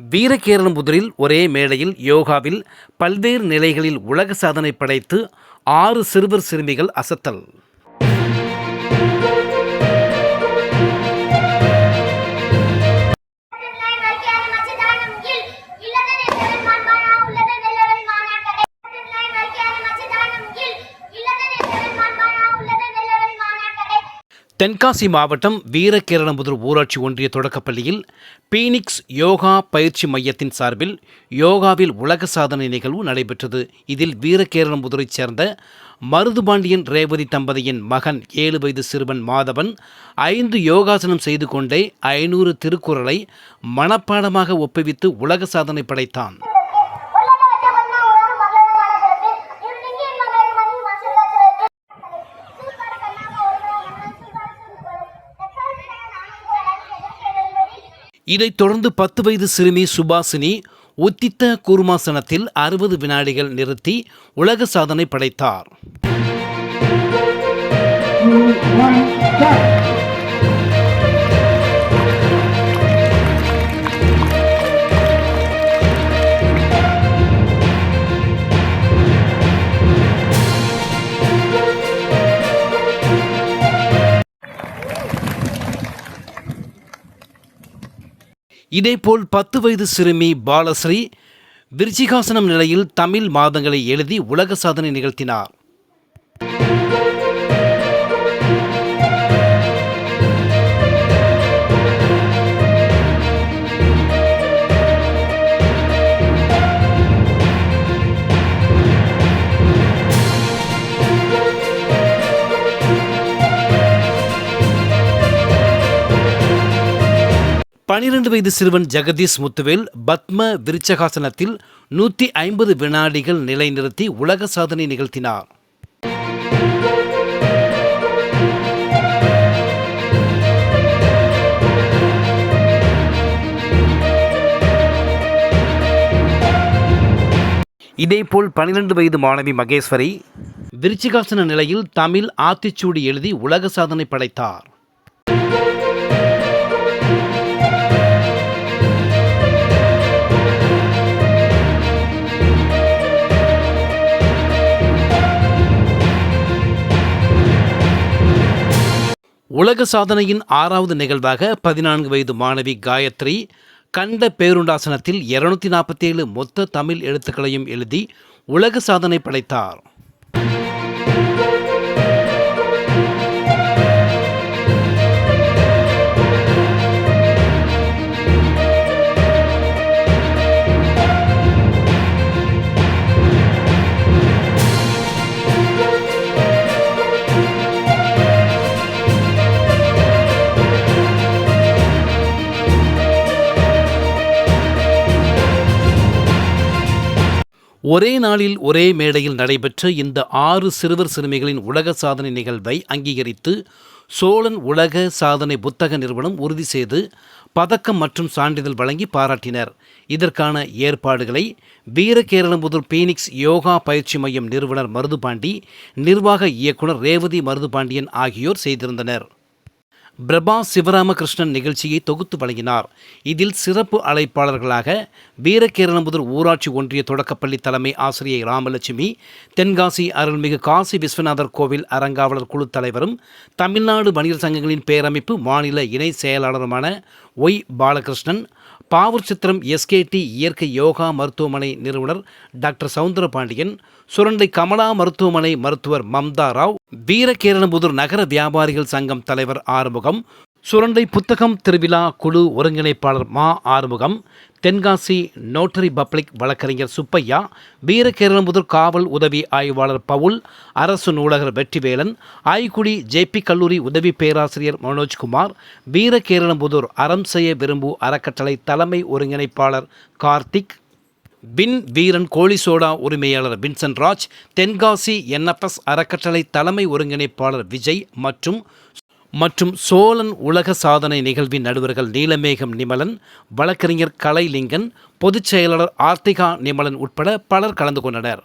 வீரகேரளம்புதூரில் ஒரே மேடையில் யோகாவில் பல்வேறு நிலைகளில் உலக சாதனை படைத்து ஆறு சிறுவர் சிறுமிகள் அசத்தல். தென்காசி மாவட்டம் வீரகேரளம்புதூர் ஊராட்சி ஒன்றிய தொடக்கப்பள்ளியில் பீனிக்ஸ் யோகா பயிற்சி மையத்தின் சார்பில் யோகாவில் உலக சாதனை நிகழ்வு நடைபெற்றது. இதில் வீரகேரளம்புதூரைச் சேர்ந்த மருதுபாண்டியன் ரேவதி தம்பதியின் மகன் ஏழு வயது சிறுவன் மாதவன் ஐந்து யோகாசனம் செய்து கொண்டே ஐநூறு திருக்குறளை மனப்பாடமாக ஒப்புவித்து உலக சாதனை படைத்தான். இதைத் தொடர்ந்து பத்து வயது சிறுமி சுபாசினி உத்தித்த கூர்மாசனத்தில் அறுபது வினாடிகள் நிறுத்தி உலக சாதனை படைத்தார். இதேபோல் பத்து வயது சிறுமி பாலஸ்ரீ விருச்சிகாசனம் நிலையில் தமிழ் மாதங்களை எழுதி உலக சாதனை நிகழ்த்தினார். பனிரெண்டு வயது சிறுவன் ஜெகதீஷ் முத்துவேல் பத்ம விருச்சகாசனத்தில் நூற்றி ஐம்பது வினாடிகள் நிலைநிறுத்தி உலக சாதனை நிகழ்த்தினார். இதேபோல் பனிரெண்டு வயது மாணவி மகேஸ்வரி விருச்சிகாசன நிலையில் தமிழ் ஆத்திச்சூடி எழுதி உலக சாதனை படைத்தார். உலக சாதனையின் ஆறாவது நிகழ்வாக பதினான்கு வயது மாணவி காயத்ரி கண்ட பேருண்டாசனத்தில் இருநூத்தி நாற்பத்தி ஏழு மொத்த தமிழ் எழுத்துக்களையும் எழுதி உலக சாதனை படைத்தார். ஒரே நாளில் ஒரே மேடையில் நடைபெற்ற இந்த ஆறு சிறுவர் சிறுமிகளின் உலக சாதனை நிகழ்வை அங்கீகரித்து சோழன் உலக சாதனை புத்தக நிறுவனம் உறுதி செய்து பதக்கம் மற்றும் சான்றிதழ் வழங்கி பாராட்டினர். இதற்கான ஏற்பாடுகளை வீரகேரளம்புதூர் பீனிக்ஸ் யோகா பயிற்சி மையம் நிறுவனர் மருதுபாண்டி நிர்வாக இயக்குனர் ரேவதி மருதுபாண்டியன் ஆகியோர் செய்திருந்தனர். பிரபா சிவராமகிருஷ்ணன் நிகழ்ச்சியை தொகுத்து வழங்கினார். இதில் சிறப்பு அழைப்பாளர்களாக வீரகேரளம்புதூர் ஊராட்சி ஒன்றிய தொடக்கப்பள்ளி தலைமை ஆசிரியை ராமலட்சுமி தென்காசி அருள்மிகு காசி விஸ்வநாதர் கோவில் அறங்காவலர் குழு தலைவரும் தமிழ்நாடு வணிகர் சங்கங்களின் பேரமைப்பு மாநில இணை செயலாளருமான ஒய் பாலகிருஷ்ணன் பாவூர் சித்திரம் எஸ்கேடி இயற்கை யோகா மருத்துவமனை நிறுவனர் டாக்டர் சவுந்தரபாண்டியன் சுரண்டை கமலா மருத்துவமனை மருத்துவர் மம்தா ராவ் வீரகேரளம்புதூர் நகர வியாபாரிகள் சங்கம் தலைவர் ஆறுமுகம் சுரண்டை புத்தகம் திருவிழா குழு ஒருங்கிணைப்பாளர் மா ஆறுமுகம் தென்காசி நோட்டரி பப்ளிக் வழக்கறிஞர் சுப்பையா வீரகேரளம்புதூர் காவல் உதவி ஆய்வாளர் பவுல் அரசு நூலகர் வெற்றிவேலன் ஆய்குடி ஜேபி கல்லூரி உதவி பேராசிரியர் மனோஜ்குமார் வீரகேரளம்புதூர் அறம் செய்ய விரும்பு அறக்கட்டளை தலைமை ஒருங்கிணைப்பாளர் கார்த்திக் பின் வீரன் கோழி சோடா உரிமையாளர் வின்சன் ராஜ் தென்காசி என்எஃப்எஸ் அறக்கட்டளை தலைமை ஒருங்கிணைப்பாளர் விஜய் மற்றும் மற்றும் சோழன் உலக சாதனை நிகழ்வின் நடுவர்கள் நீலமேகம் நிமலன் வழக்கறிஞர் கலைலிங்கன் பொதுச் செயலாளர் ஆர்த்திகா நிமலன் உட்பட பலர் கலந்து கொண்டனர்.